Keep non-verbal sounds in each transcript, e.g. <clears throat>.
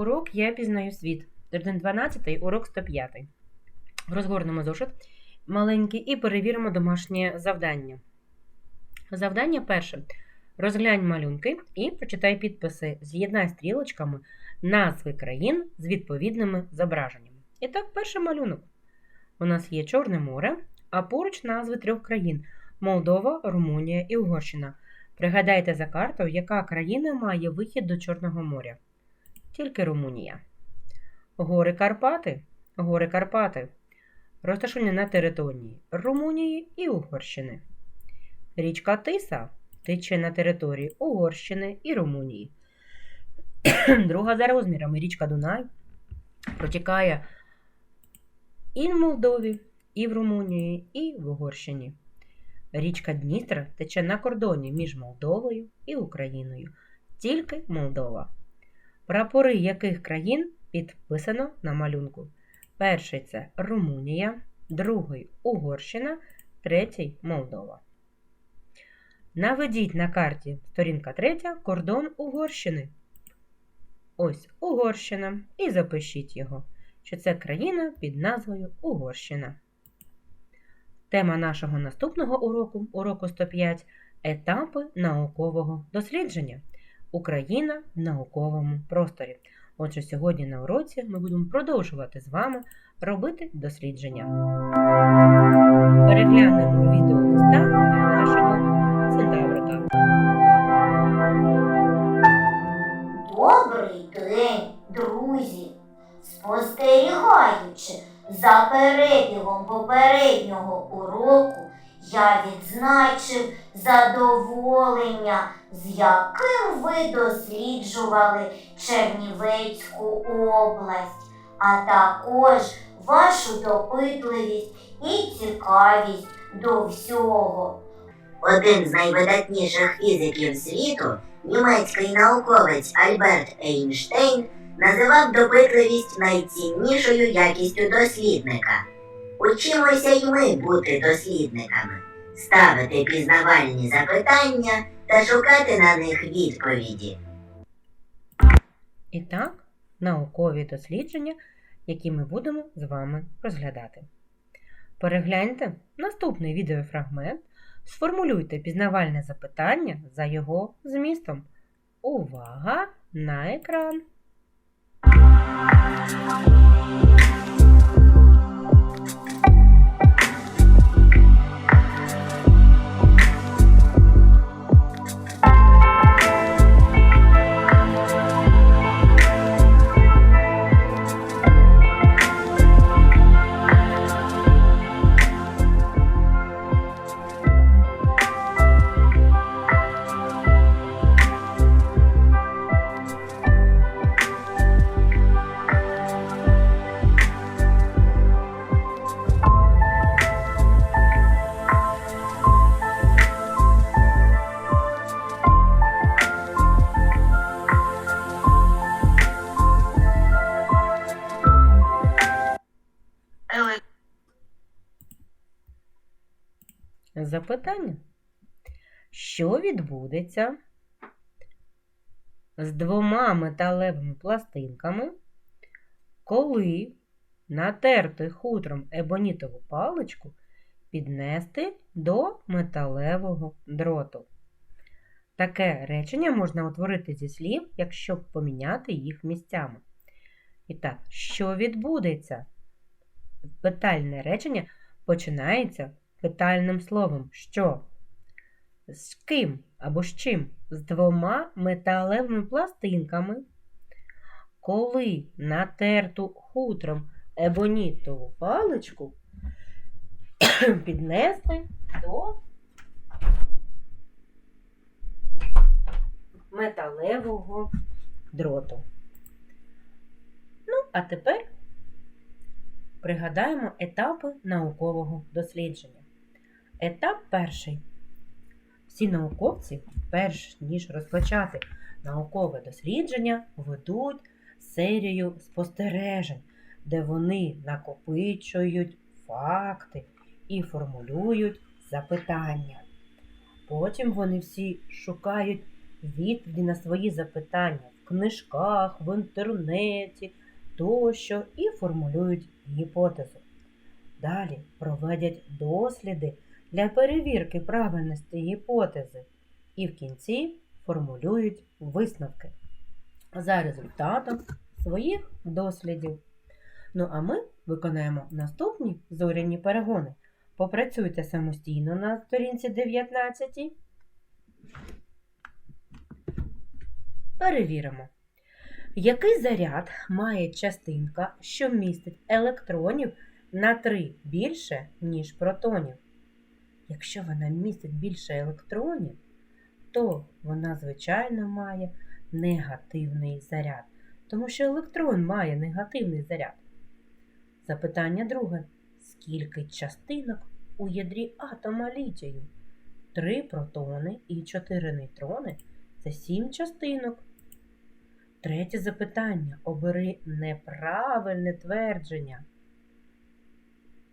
Урок Я пізнаю світ. Тиждень 12, урок 105. Розгорнемо зошит маленький і перевіримо домашнє завдання. Завдання перше. Розглянь малюнки і прочитай підписи. З'єднай стрілочками назви країн з відповідними зображеннями. І так, перший малюнок. У нас є Чорне море, а поруч назви трьох країн: Молдова, Румунія і Угорщина. Пригадайте за картою, яка країна має вихід до Чорного моря. Тільки Румунія. Гори Карпати. Гори Карпати. Розташовані на території Румунії і Угорщини. Річка Тиса тече на території Угорщини і Румунії. <clears throat> Друга за розмірами річка Дунай протікає і в Молдові, і в Румунії, і в Угорщині. Річка Дністр тече на кордоні між Молдовою і Україною. Тільки Молдова. Прапори яких країн підписано на малюнку? Перший це Румунія, другий Угорщина, третій Молдова. Наведіть на карті сторінка 3 кордон Угорщини. Ось Угорщина. І запишіть його, що це країна під назвою Угорщина. Тема нашого наступного уроку, уроку 105 етапи наукового дослідження. Україна в науковому просторі. Отже, сьогодні на уроці ми будемо продовжувати з вами робити дослідження. Переглянемо відео листа від нашого центаврика. Добрий день, друзі! Спостерігаючи за перебігом попереднього уроку, я відзначив задоволення, з яким ви досліджували Чернівецьку область, а також вашу допитливість і цікавість до всього. Один з найвидатніших фізиків світу, німецький науковець Альберт Ейнштейн, називав допитливість найціннішою якістю дослідника. Учимося й ми бути дослідниками, ставити пізнавальні запитання та шукати на них відповіді. І так, наукові дослідження, які ми будемо з вами розглядати. Перегляньте наступний відеофрагмент, сформулюйте пізнавальне запитання за його змістом. Увага на екран! Запитання. Що відбудеться з двома металевими пластинками, коли натерти хутром ебонітову паличку піднести до металевого дроту? Таке речення можна утворити зі слів, якщо поміняти їх місцями. І так, що відбудеться? Питальне речення починається питальним словом що? З ким або з чим? З двома металевими пластинками. Коли натерту хутром ебонітову паличку <coughs> піднести до металевого дроту. Ну, а тепер пригадаємо етапи наукового дослідження. Етап перший. Всі науковці, перш ніж розпочати наукове дослідження, ведуть серію спостережень, де вони накопичують факти і формулюють запитання. Потім вони всі шукають відповіді на свої запитання в книжках, в інтернеті тощо і формулюють гіпотезу. Далі проводять досліди для перевірки правильності гіпотези і в кінці формулюють висновки за результатом своїх дослідів. Ну а ми виконаємо наступні зоряні перегони. Попрацюйте самостійно на сторінці 19. Перевіримо. Який заряд має частинка, що містить електронів на 3 більше, ніж протонів? Якщо вона містить більше електронів, то вона, звичайно, має негативний заряд, тому що електрон має негативний заряд. Запитання друге. Скільки частинок у ядрі атома літію? Три протони і чотири нейтрони це сім частинок. Третє запитання. Обери неправильне твердження.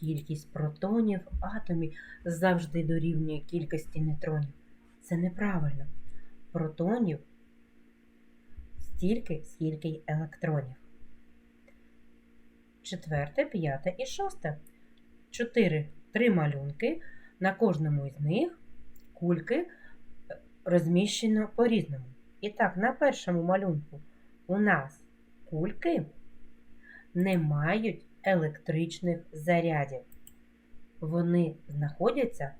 Кількість протонів в атомі завжди дорівнює кількості нейтронів. Це неправильно. Протонів стільки, скільки й електронів. Четверте, п'яте і шосте. Чотири три малюнки. На кожному із них кульки е, розміщено по-різному. І так, на першому малюнку у нас кульки не мають електричних зарядів. Вони знаходяться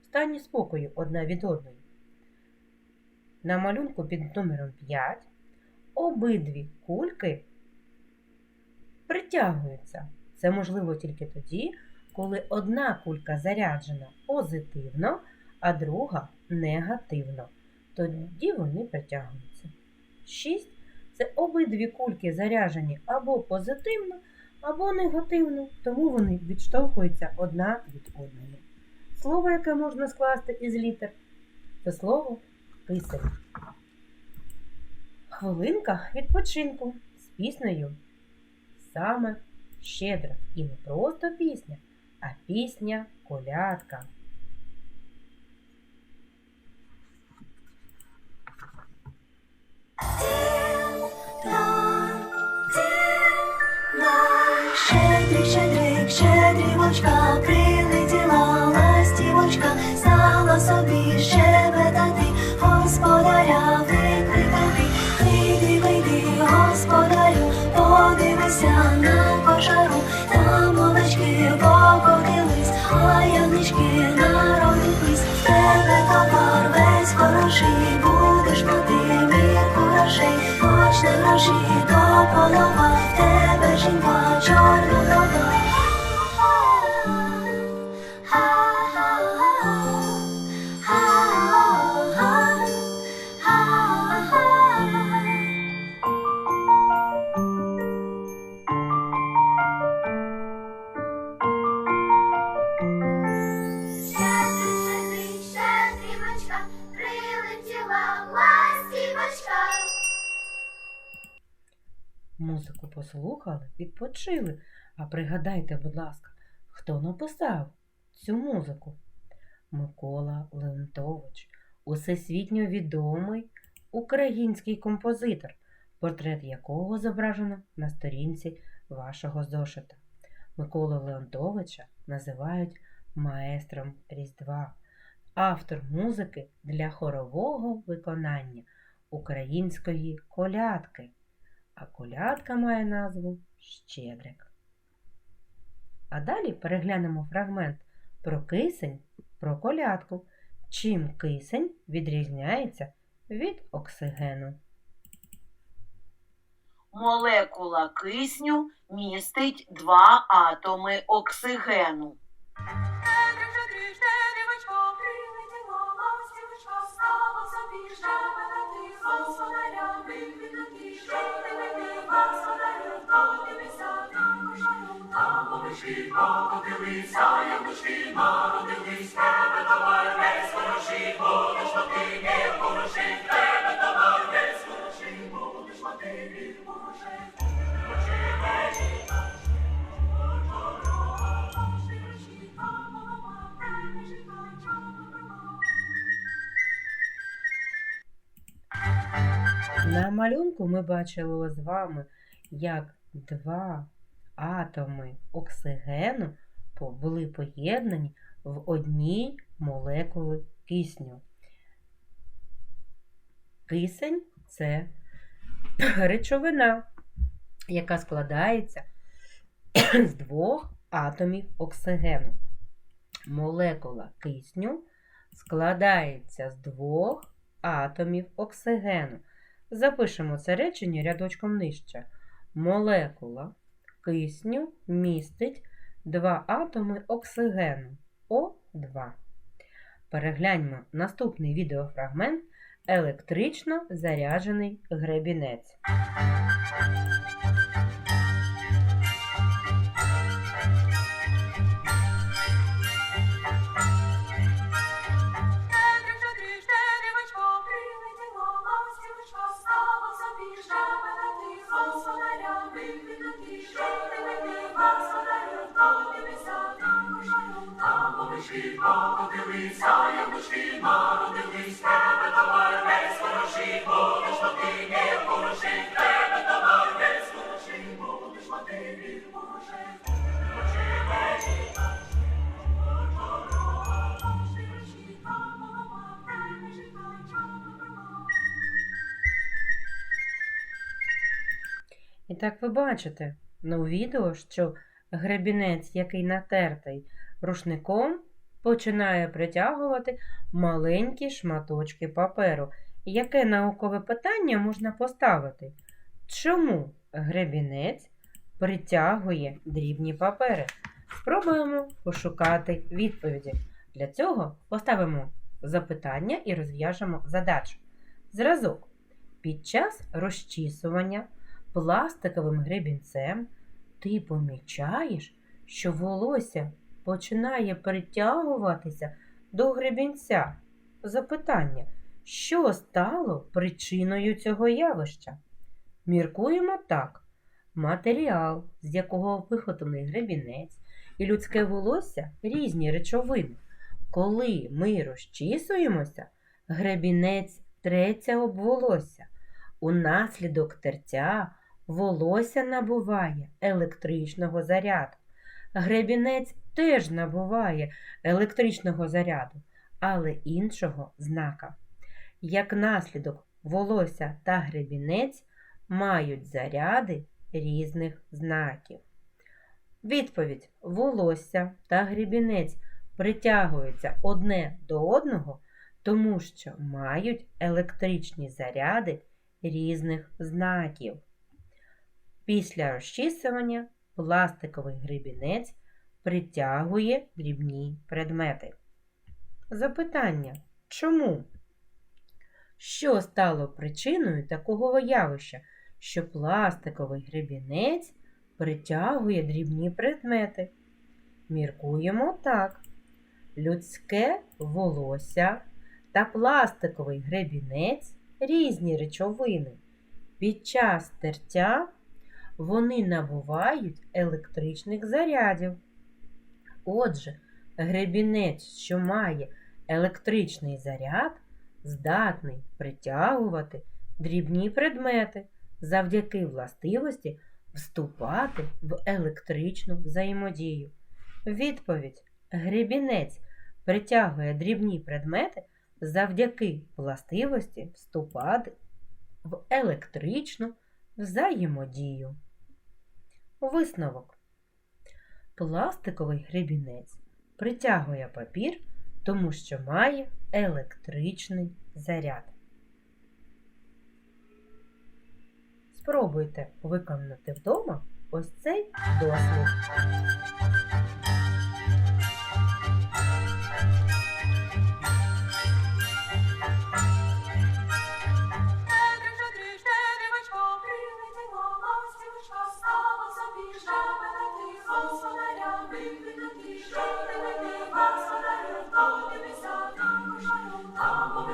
в стані спокою одна від одної. На малюнку під номером 5 обидві кульки притягуються. Це можливо тільки тоді, коли одна кулька заряджена позитивно, а друга негативно. Тоді вони притягуються. 6 це обидві кульки заряджені або позитивно, або негативно, тому вони відштовхуються одна від одної. Слово, яке можна скласти із літер, це слово кисень. Хвилинка відпочинку з піснею саме щедра. І не просто пісня, а пісня колядка. Щедрик, щедрик, щедрівочка, прилетіла ластівочка, стала собі щебетати, господаря викликати. Вийди, вийди, господарю, подивися на послухали, відпочили. А пригадайте, будь ласка, хто написав цю музику? Микола Леонтович, усесвітньо відомий український композитор, портрет якого зображено на сторінці вашого зошита. Миколу Леонтовича називають маестром Різдва, автор музики для хорового виконання української колядки а колядка має назву Щедрик. А далі переглянемо фрагмент про кисень, про колядку. Чим кисень відрізняється від оксигену. Молекула кисню містить два атоми оксигену. Овечки покотилися, яночки народились, тебе хороший, будеш мати мірку грошей, тебе товар весь хороший, будеш мати грошей. На малюнку ми бачили з вами, як два атоми оксигену були поєднані в одній молекули кисню. Кисень це речовина, яка складається з двох атомів оксигену. Молекула кисню складається з двох атомів оксигену. Запишемо це речення рядочком нижче. Молекула кисню містить два атоми оксигену О2. Перегляньмо наступний відеофрагмент електрично заряджений гребінець. І так ви бачите на відео, що гребінець, який натертий рушником, починає притягувати маленькі шматочки паперу. Яке наукове питання можна поставити? Чому гребінець притягує дрібні папери? Спробуємо пошукати відповіді. Для цього поставимо запитання і розв'яжемо задачу. Зразок. Під час розчісування пластиковим гребінцем ти помічаєш, що волосся починає притягуватися до гребінця. Запитання, що стало причиною цього явища? Міркуємо так: матеріал, з якого виготовлений гребінець, і людське волосся різні речовини. Коли ми розчісуємося, гребінець треться об волосся. Унаслідок тертя волосся набуває електричного заряду. Гребінець теж набуває електричного заряду, але іншого знака. Як наслідок, волосся та гребінець мають заряди різних знаків. Відповідь: волосся та гребінець притягуються одне до одного, тому що мають електричні заряди різних знаків. Після розчісування пластиковий гребінець притягує дрібні предмети. Запитання чому? Що стало причиною такого явища, що пластиковий гребінець притягує дрібні предмети? Міркуємо так. Людське волосся та пластиковий гребінець різні речовини. Під час тертя вони набувають електричних зарядів. Отже, гребінець, що має електричний заряд, здатний притягувати дрібні предмети завдяки властивості вступати в електричну взаємодію. Відповідь: гребінець притягує дрібні предмети завдяки властивості вступати в електричну взаємодію. Висновок. Пластиковий гребінець притягує папір, тому що має електричний заряд. Спробуйте виконати вдома ось цей дослід.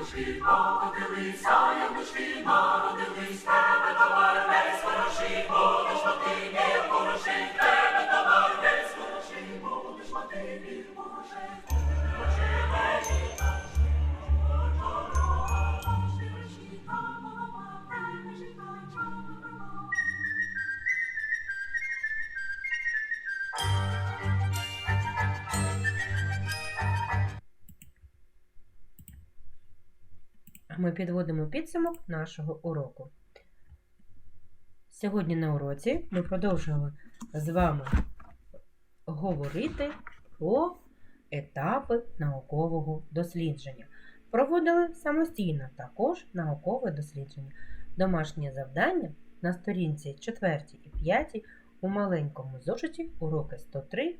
Там помишки покотилися, яблучки народились, тебе товар весь хороший, будеш ти не хороший, ми підводимо підсумок нашого уроку. Сьогодні на уроці ми продовжуємо з вами говорити про етапи наукового дослідження. Проводили самостійно також наукове дослідження. Домашнє завдання на сторінці 4 і 5 у маленькому зошиті уроки 103-105.